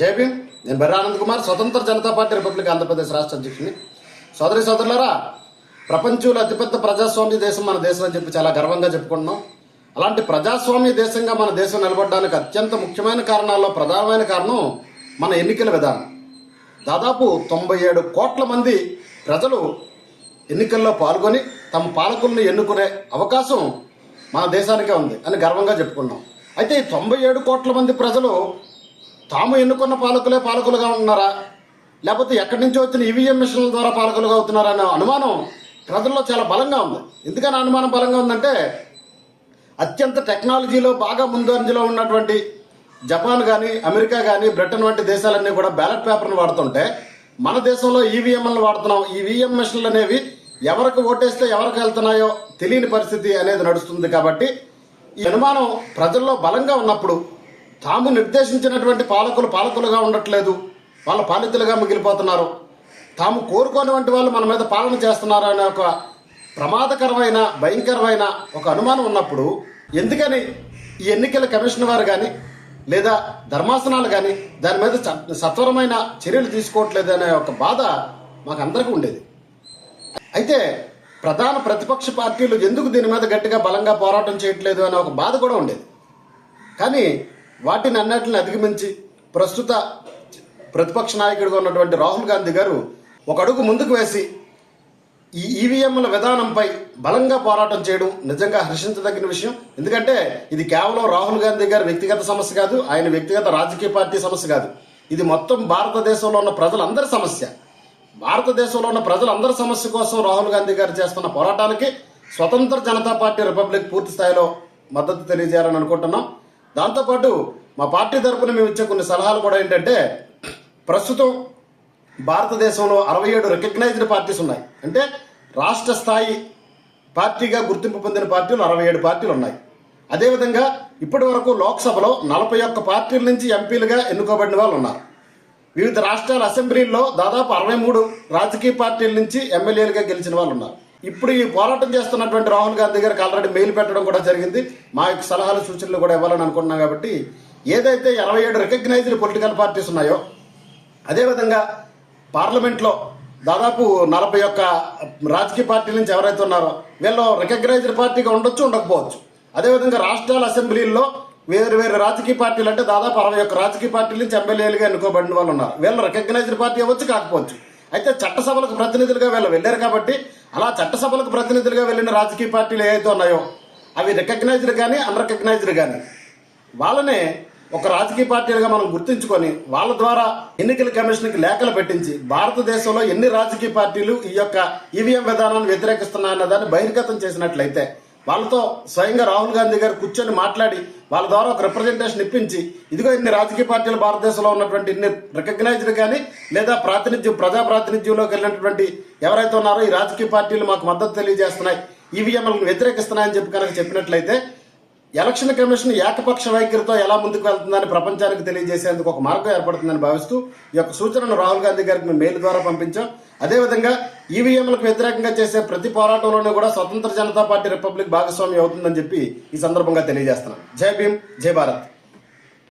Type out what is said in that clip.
JP నేను బర్రె ఆనంద్ కుమార్ స్వతంత్ర జనతా పార్టీ రిపబ్లిక్ ఆంధ్రప్రదేశ్ రాష్ట్ర అధ్యక్షుని సోదరి సోదరులారా ప్రపంచంలో అతిపెద్ద ప్రజాస్వామ్య దేశం మన దేశం అని చెప్పి చాలా గర్వంగా చెప్పుకుంటున్నాం. అలాంటి ప్రజాస్వామ్య దేశంగా మన దేశం నిలబడడానికి అత్యంత ముఖ్యమైన కారణాల్లో ప్రధానమైన కారణం మన ఎన్నికల విధానం. దాదాపు తొంభై ఏడు కోట్ల మంది ప్రజలు ఎన్నికల్లో పాల్గొని తమ పాలకుల్ని ఎన్నుకునే అవకాశం మన దేశానికే ఉంది అని గర్వంగా చెప్పుకున్నాం అయితే ఈ తొంభై ఏడు కోట్ల మంది ప్రజలు తాము ఎన్నుకున్న పాలకులే పాలకులుగా ఉన్నారా లేకపోతే ఎక్కడి నుంచి వచ్చిన ఈవీఎం మిషన్ల ద్వారా పాలకులుగా అవుతున్నారా అనే అనుమానం ప్రజల్లో చాలా బలంగా ఉంది. ఎందుకని అనుమానం బలంగా ఉందంటే అత్యంత టెక్నాలజీలో బాగా ముందంజలో ఉన్నటువంటి జపాన్ కానీ అమెరికా కానీ బ్రిటన్ వంటి దేశాలన్నీ కూడా బ్యాలెట్ పేపర్ను వాడుతుంటే మన దేశంలో ఈవీఎంలను వాడుతున్నాం. ఈ ఈవీఎం మిషన్లు అనేవి ఎవరికి ఓటేస్తే ఎవరికి వెళ్తున్నాయో తెలియని పరిస్థితి అనేది నడుస్తుంది కాబట్టి ఈ అనుమానం ప్రజల్లో బలంగా ఉన్నప్పుడు తాము నిర్దేశించినటువంటి పాలకులు పాలకులుగా ఉండట్లేదు. వాళ్ళ పాలితులుగా మిగిలిపోతున్నారు. తాము కోరుకోనివంటి వాళ్ళు మన మీద పాలన చేస్తున్నారు అనే ఒక ప్రమాదకరమైన భయంకరమైన ఒక అనుమానం ఉన్నప్పుడు ఎందుకని ఈ ఎన్నికల కమిషన్ వారు కానీ లేదా ధర్మాసనాలు కానీ దాని మీద సత్వరమైన చర్యలు తీసుకోవట్లేదు అనే ఒక బాధ మాకు అందరికీ ఉండేది. అయితే ప్రధాన ప్రతిపక్ష పార్టీలు ఎందుకు దీని మీద గట్టిగా బలంగా పోరాటం చేయట్లేదు అనే ఒక బాధ కూడా ఉండేది. కానీ వాటిని అన్నిటిని అధిగమించి ప్రస్తుత ప్రతిపక్ష నాయకుడిగా ఉన్నటువంటి రాహుల్ గాంధీ గారు ఒక అడుగు ముందుకు వేసి ఈ ఈవీఎంల విధానంపై బలంగా పోరాటం చేయడం నిజంగా హర్షించదగిన విషయం. ఎందుకంటే ఇది కేవలం రాహుల్ గాంధీ గారి వ్యక్తిగత సమస్య కాదు ఆయన వ్యక్తిగత రాజకీయ పార్టీ సమస్య కాదు. ఇది మొత్తం భారతదేశంలో ఉన్న ప్రజలందరి సమస్య. భారతదేశంలో ఉన్న ప్రజలందరి సమస్య కోసం రాహుల్ గాంధీ గారు చేస్తున్న పోరాటానికి స్వతంత్ర జనతా పార్టీ రిపబ్లిక్ పూర్తి స్థాయిలో మద్దతు తెలియజేయాలని అనుకుంటున్నాం. దాంతోపాటు మా పార్టీ తరపున మేము ఇచ్చే కొన్ని సలహాలు కూడా ఏంటంటే ప్రస్తుతం భారతదేశంలో అరవై ఏడు రికగ్నైజ్డ్ పార్టీస్ ఉన్నాయి. అంటే రాష్ట్ర స్థాయి పార్టీగా గుర్తింపు పొందిన పార్టీలు అరవై ఏడు పార్టీలు ఉన్నాయి. అదేవిధంగా ఇప్పటి వరకు లోక్సభలో నలభై ఒక్క పార్టీల నుంచి ఎంపీలుగా ఎన్నుకోబడిన వాళ్ళు ఉన్నారు. వివిధ రాష్ట్రాల అసెంబ్లీల్లో దాదాపు అరవై మూడు రాజకీయ పార్టీల నుంచి ఎమ్మెల్యేలుగా గెలిచిన వాళ్ళు ఉన్నారు. ఇప్పుడు ఈ పోరాటం చేస్తున్నటువంటి రాహుల్ గాంధీ గారికి ఆల్రెడీ మెయిల్ పెట్టడం కూడా జరిగింది. మా యొక్క సలహాలు సూచనలు కూడా ఇవ్వాలని అనుకుంటున్నాం కాబట్టి ఏదైతే ఇరవై ఏడు రికగ్నైజ్డ్ పొలిటికల్ పార్టీస్ ఉన్నాయో అదేవిధంగా పార్లమెంట్లో దాదాపు నలభై ఒక్క రాజకీయ పార్టీల నుంచి ఎవరైతే ఉన్నారో వీళ్ళు రికగ్నైజ్డ్ పార్టీగా ఉండొచ్చు ఉండకపోవచ్చు. అదేవిధంగా రాష్ట్రాల అసెంబ్లీల్లో వేరు వేరు రాజకీయ పార్టీలు అంటే దాదాపు అరవై ఒక్క రాజకీయ పార్టీల నుంచి ఎమ్మెల్యేలుగా ఎన్నుకోబడిన వాళ్ళు ఉన్నారు. వీళ్ళు రికగ్నైజ్డ్ పార్టీ అవ్వచ్చు కాకపోవచ్చు. అయితే చట్టసభలకు ప్రతినిధులుగా వీళ్ళు వెళ్ళారు కాబట్టి అలా చట్టసభలకు ప్రతినిధులుగా వెళ్ళిన రాజకీయ పార్టీలు ఏవైతే ఉన్నాయో అవి రికగ్నైజ్డ్ కానీ అన్రికగ్నైజ్డ్ కానీ వాళ్ళనే ఒక రాజకీయ పార్టీలుగా మనం గుర్తించుకొని వాళ్ళ ద్వారా ఎన్నికల కమిషన్కి లేఖలు పెట్టించి భారతదేశంలో ఎన్ని రాజకీయ పార్టీలు ఈ యొక్క ఈవీఎం విధానాన్ని వ్యతిరేకిస్తున్నాయన్న దాన్ని బహిర్గతం చేసినట్లయితే వాళ్ళతో స్వయంగా రాహుల్ గాంధీ గారు కూర్చొని మాట్లాడి వాళ్ళ ద్వారా ఒక రిప్రజెంటేషన్ ఇప్పించి ఇదిగో ఇన్ని రాజకీయ పార్టీలు భారతదేశంలో ఉన్నటువంటి ఇన్ని రికగ్నైజ్డ్ కానీ లేదా ప్రాతినిధ్యం ప్రజా ప్రాతినిధ్యంలోకి వెళ్ళినటువంటి ఎవరైతే ఉన్నారో ఈ రాజకీయ పార్టీలు మాకు మద్దతు తెలియజేస్తున్నాయి ఈవీఎంలను వ్యతిరేకిస్తున్నాయని చెప్పి కనుక చెప్పినట్లయితే ఎలక్షన్ కమిషన్ ఏకపక్ష వైఖరితో ఎలా ముందుకు వెళ్తుందని ప్రపంచానికి తెలియజేసేందుకు ఒక మార్గం ఏర్పడుతుందని భావిస్తూ ఈ యొక్క సూచనను రాహుల్ గాంధీ గారికి మేము మెయిల్ ద్వారా పంపించాం. అదేవిధంగా ఈవీఎంలకు వ్యతిరేకంగా చేసే ప్రతి పోరాటంలోనూ కూడా స్వతంత్ర జనతా పార్టీ రిపబ్లిక్ భాగస్వామి అవుతుందని చెప్పి ఈ సందర్భంగా తెలియజేస్తున్నాం. జై భీమ్ జై భారత్.